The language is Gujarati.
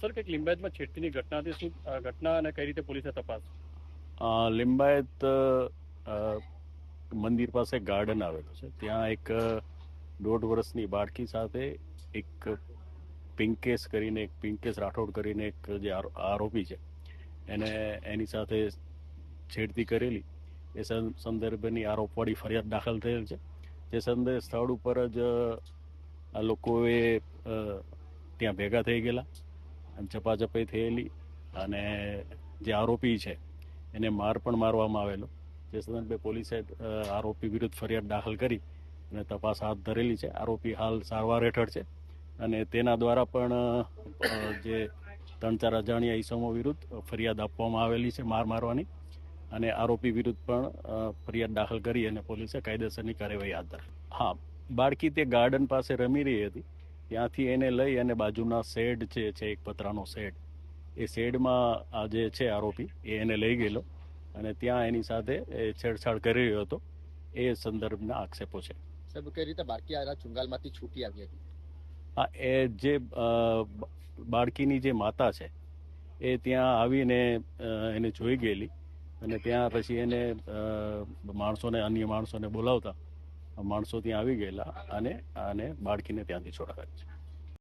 સર, કંઈક લિંબાયતમાં છેડતીની ઘટનાથી શું ઘટના અને કઈ રીતે પોલીસે તપાસ? લિંબાયત મંદિર પાસે ગાર્ડન આવેલું છે. ત્યાં એક દોઢ વર્ષની બાળકી સાથે એક પિંકેશ કરીને, એક પિંકેશ રાઠોડ કરીને એક જે આરો- આરોપી છે, એને, એની સાથે છેડતી કરેલી. એ સંદર્ભની આરોપવાળી ફરિયાદ દાખલ થયેલ છે. જે સંદર્ભે સ્થળ ઉપર જ આ લોકોએ ત્યાં ભેગા થઈ ગયેલા. ચપાચપાઈ થયેલી અને જે આરોપી છે, એને માર પણ મારવામાં આવેલો. જે સંદર્ભે પોલીસે આરોપી વિરુદ્ધ ફરિયાદ દાખલ કરી અને તપાસ હાથ ધરેલી છે. આરોપી હાલ સારવાર હેઠળ છે અને તેના દ્વારા પણ જે ત્રણ ચાર અજાણ્યા ઈસમો વિરુદ્ધ ફરિયાદ આપવામાં આવેલી છે માર મારવાની અને આરોપી વિરુદ્ધ પણ ફરિયાદ દાખલ કરી અને પોલીસે કાયદેસરની કાર્યવાહી હાથ ધરી. હા, બાળકી તે ગાર્ડન પાસે રમી રહી હતી. ત્યાંથી એને લઈ અને બાજુના શેડ છે છે એક પતરાનો શેડ. એ શેડમાં આ જે છે આરોપી એ એને લઈ ગયેલો અને ત્યાં એની સાથે એ છેડછાડ કરી રહ્યો હતો. એ સંદર્ભના આક્ષેપો છે. સાહેબ કઈ રીતે બાળકી આ ચુંગાલમાંથી છૂટી આવી હતી? હા એ જે બાળકીની જે માતા છે એ ત્યાં આવીને એને જોઈ ગયેલી અને ત્યાં પછી એને માણસોને અન્ય માણસોને બોલાવતા માણસો ત્યાં આવી ગયેલા અને આને બાળકીને ત્યાંથી છોડાવ્યા છે.